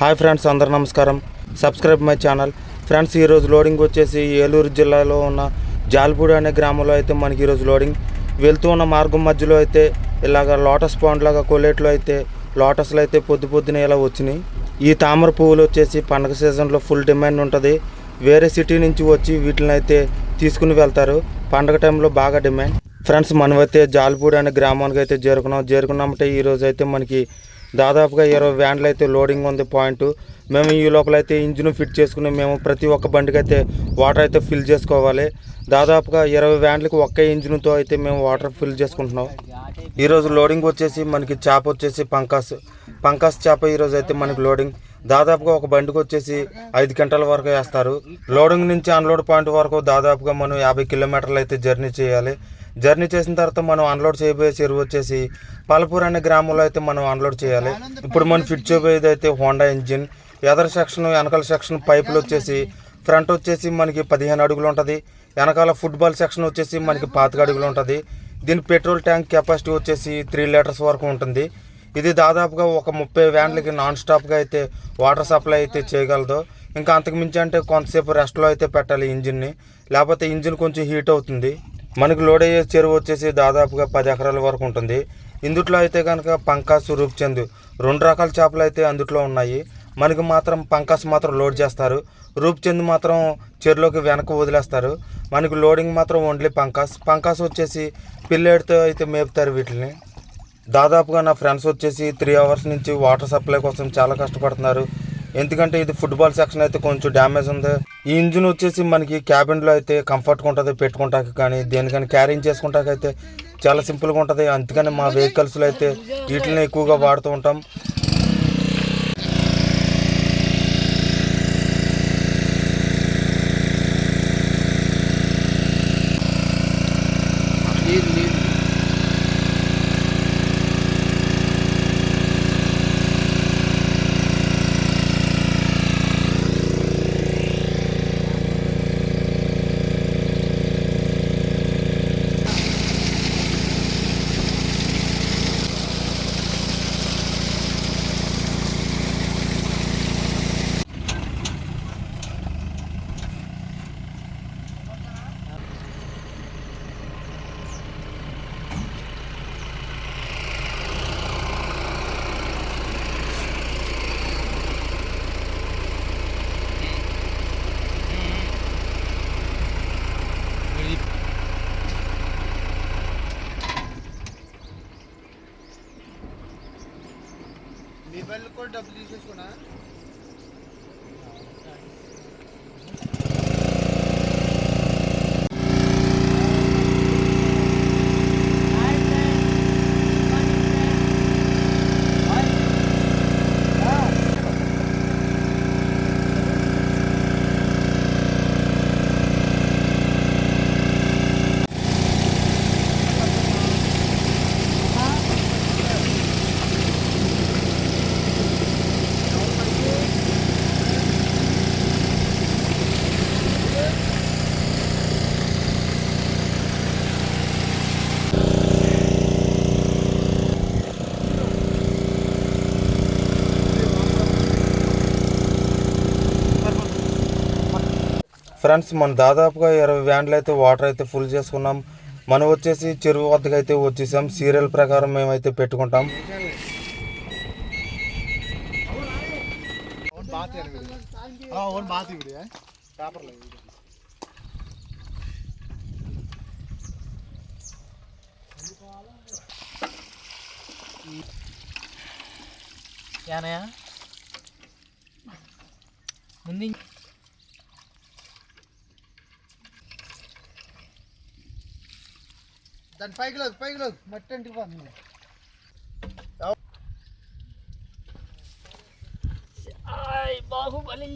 Hi friends అందరు నమస్కారం. Subscribe my channel. Friends ఈరోజు లోడింగ్ వచ్చేసి ఏలూరు జిల్లాలో ఉన్న జాల్పూడి అనే గ్రామంలో అయితే మనకి ఈరోజు లోడింగ్. వెళ్తూ ఉన్న మార్గం మధ్యలో అయితే ఇలాగ లోటస్ పాండ్ లాగా కొలేట్లో అయితే లోటస్లు అయితే పొద్దు పొద్దున ఇలా వచ్చినాయి. ఈ తామర పువ్వులు వచ్చేసి పండగ సీజన్లో ఫుల్ డిమాండ్ ఉంటుంది. వేరే సిటీ నుంచి వచ్చి వీటిని అయితే తీసుకుని వెళ్తారు. పండగ టైంలో బాగా డిమాండ్. ఫ్రెండ్స్ మనమైతే జాల్పూడి అనే గ్రామానికి అయితే చేరుకున్నాం. చేరుకున్నామంటే ఈరోజు అయితే మనకి దాదాపుగా ఇరవై వ్యాన్లు అయితే లోడింగ్ ఉంది పాయింట్. మేము ఈ లోపల అయితే ఇంజిన్ ఫిట్ చేసుకుని మేము ప్రతి ఒక్క బండికి అయితే వాటర్ అయితే ఫిల్ చేసుకోవాలి. దాదాపుగా ఇరవై వ్యాన్లకు ఒక్క ఇంజిన్తో అయితే మేము వాటర్ ఫిల్ చేసుకుంటున్నాం. ఈరోజు లోడింగ్ వచ్చేసి మనకి చేప వచ్చేసి పంకాస్. పంకాస్ చేప ఈరోజు అయితే మనకి లోడింగ్. దాదాపుగా ఒక బండికి వచ్చేసి ఐదు గంటల వరకు వేస్తారు. లోడింగ్ నుంచి అన్లోడ్ పాయింట్ వరకు దాదాపుగా మనం యాభై కిలోమీటర్లు అయితే జర్నీ చేయాలి. జర్నీ చేసిన తర్వాత మనం అన్లోడ్ చేయబోయే చెరువు వచ్చేసి పలపూర్ అనే గ్రామంలో అయితే మనం అన్లోడ్ చేయాలి. ఇప్పుడు మనం ఫిట్ చేయబోయేది అయితే హోండా ఇంజిన్. ఎదర్ సెక్షన్ వెనకాల సెక్షన్ పైపులు వచ్చేసి ఫ్రంట్ వచ్చేసి మనకి పదిహేను అడుగులు ఉంటుంది. వెనకాల ఫుట్బాల్ సెక్షన్ వచ్చేసి మనకి పాతిక అడుగులు ఉంటుంది. దీని పెట్రోల్ ట్యాంక్ కెపాసిటీ వచ్చేసి త్రీ లీటర్స్ వరకు ఉంటుంది. ఇది దాదాపుగా ఒక ముప్పై వ్యాన్లకి నాన్ స్టాప్గా అయితే వాటర్ సప్లై అయితే చేయగలదు. ఇంకా అంతకు మించి అంటే కొంతసేపు రెస్ట్లో అయితే పెట్టాలి ఇంజిన్ని. లేకపోతే ఇంజిన్ కొంచెం హీట్ అవుతుంది. మనకు లోడ్ అయ్యే చెరువు వచ్చేసి దాదాపుగా పది ఎకరాల వరకు ఉంటుంది. ఇందుట్లో అయితే కనుక పంకాస్ రూప్చంద్ రెండు రకాల చేపలు అయితే అందుట్లో ఉన్నాయి. మనకి మాత్రం పంకాస్ మాత్రం లోడ్ చేస్తారు. రూప్చంద్ మాత్రం చెరువులోకి వెనక వదిలేస్తారు. మనకి లోడింగ్ మాత్రం ఓన్లీ పంకాస్. పంకాస్ వచ్చేసి పిల్లేడితో అయితే మేపుతారు వీటిని. దాదాపుగా నా ఫ్రెండ్స్ వచ్చేసి త్రీ అవర్స్ నుంచి వాటర్ సప్లై కోసం చాలా కష్టపడుతున్నారు. ఎందుకంటే ఇది ఫుట్బాల్ సెక్షన్ అయితే కొంచెం డ్యామేజ్ ఉంది. ఈ ఇంజిన్ వచ్చేసి మనకి క్యాబిన్లో అయితే కంఫర్ట్గా ఉంటుంది పెట్టుకుంటాకి కానీ దేనికని క్యారింగ్ చేసుకుంటాకైతే అయితే చాలా సింపుల్గా ఉంటుంది. అందుకని మా వెహికల్స్లో అయితే వీటిని ఎక్కువగా వాడుతూ ఉంటాం. बिल्कुल डब्ल्यू से सुना है। ఫ్రెండ్స్ మనం దాదాపుగా ఇరవై వ్యాన్లు అయితే వాటర్ అయితే ఫుల్ చేసుకున్నాం. మనం వచ్చేసి చెరువు వద్దకు అయితే వచ్చేసాం. సీరియల్ ప్రకారం మేమైతే పెట్టుకుంటాం. యానయా ముందు దాని పైకి లేదు పైకి లేదు మట్టి ఇంటికి పోతుంది బాహుబలి.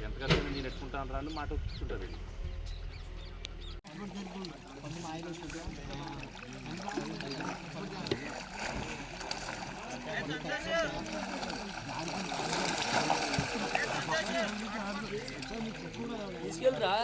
ఎంతకాలం నేను ఎట్టుకుంటాను రాను మాట కూర్చుంటుంది తీసుకెళ్ళరా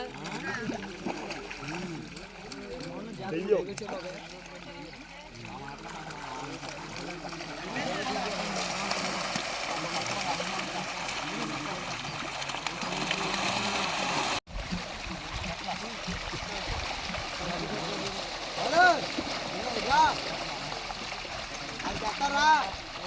అది చెప్పరా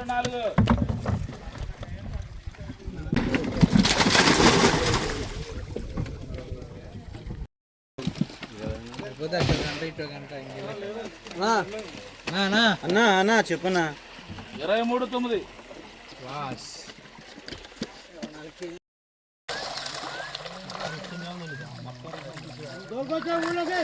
ఆరు నాలుగు అన్నా అన్నా చెప్పనా ఇరవై మూడు తొమ్మిది ఊళ్ళోకి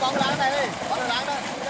Bắn lán này!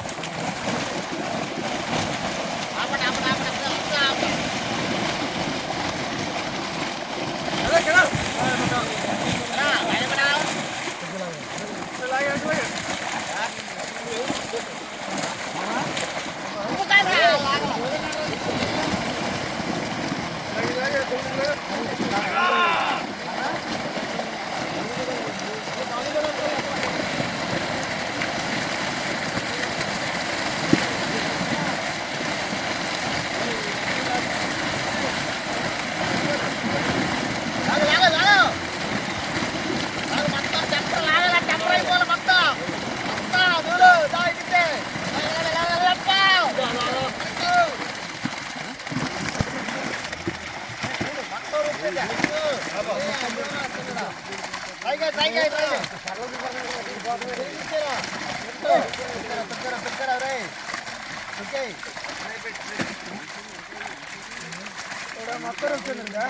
మొత్తం వచ్చిందా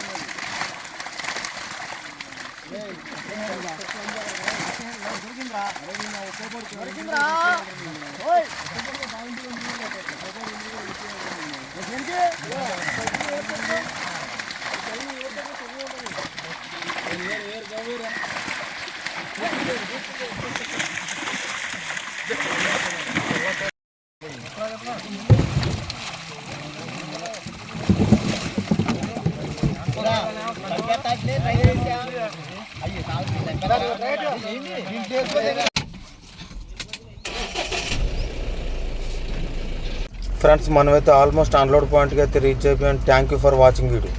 దొరికిందిరా దొరికిందిరా ఓయ్. ఏంటి ఫ్రెండ్స్ మనమైతే ఆల్మోస్ట్ అన్లోడ్ పాయింట్కి అయితే రీచ్ అయిపోయాం. Thank you for watching video.